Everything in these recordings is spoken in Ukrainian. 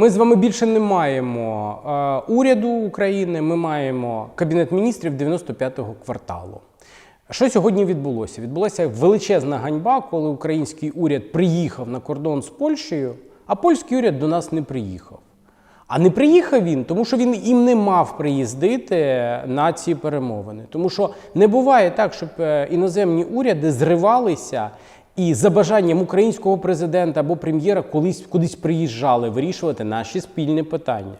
Ми з вами більше не маємо е, уряду України, ми маємо Кабінет міністрів 95-го кварталу. Що сьогодні відбулося? Відбулася величезна ганьба, коли український уряд приїхав на кордон з Польщею, а польський уряд до нас не приїхав. А не приїхав він, тому що він їм не мав приїздити на ці перемовини. Тому що не буває так, щоб е, іноземні уряди зривалися і за бажанням українського президента або прем'єра колись кудись приїжджали вирішувати наші спільні питання.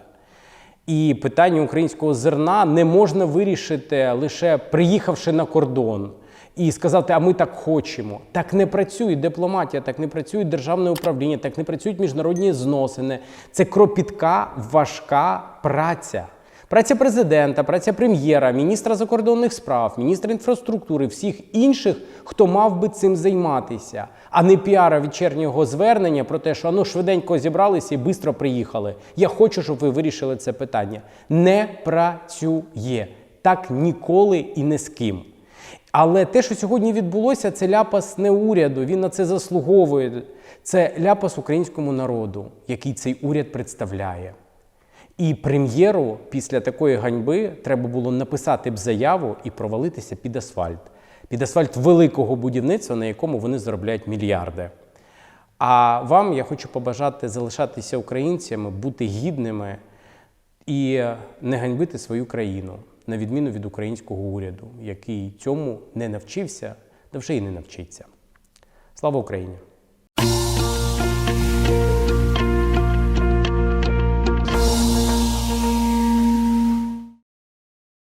І питання українського зерна не можна вирішити лише приїхавши на кордон і сказати, а ми так хочемо. Так не працює дипломатія, так не працює державне управління, так не працюють міжнародні зносини. Це кропітка, важка праця. Праця президента, праця прем'єра, міністра закордонних справ, міністра інфраструктури, всіх інших, хто мав би цим займатися, а не піара вечірнього звернення про те, що ну швиденько зібралися і швидко приїхали. Я хочу, щоб ви вирішили це питання. Не працює так ніколи і не з ким. Але те, що сьогодні відбулося, це ляпас не уряду. Він на це заслуговує. Це ляпас українському народу, який цей уряд представляє. І прем'єру після такої ганьби треба було написати б заяву і провалитися під асфальт. Під асфальт великого будівництва, на якому вони заробляють мільярди. А вам я хочу побажати залишатися українцями, бути гідними і не ганьбити свою країну, на відміну від українського уряду, який цьому не навчився, та вже й не навчиться. Слава Україні!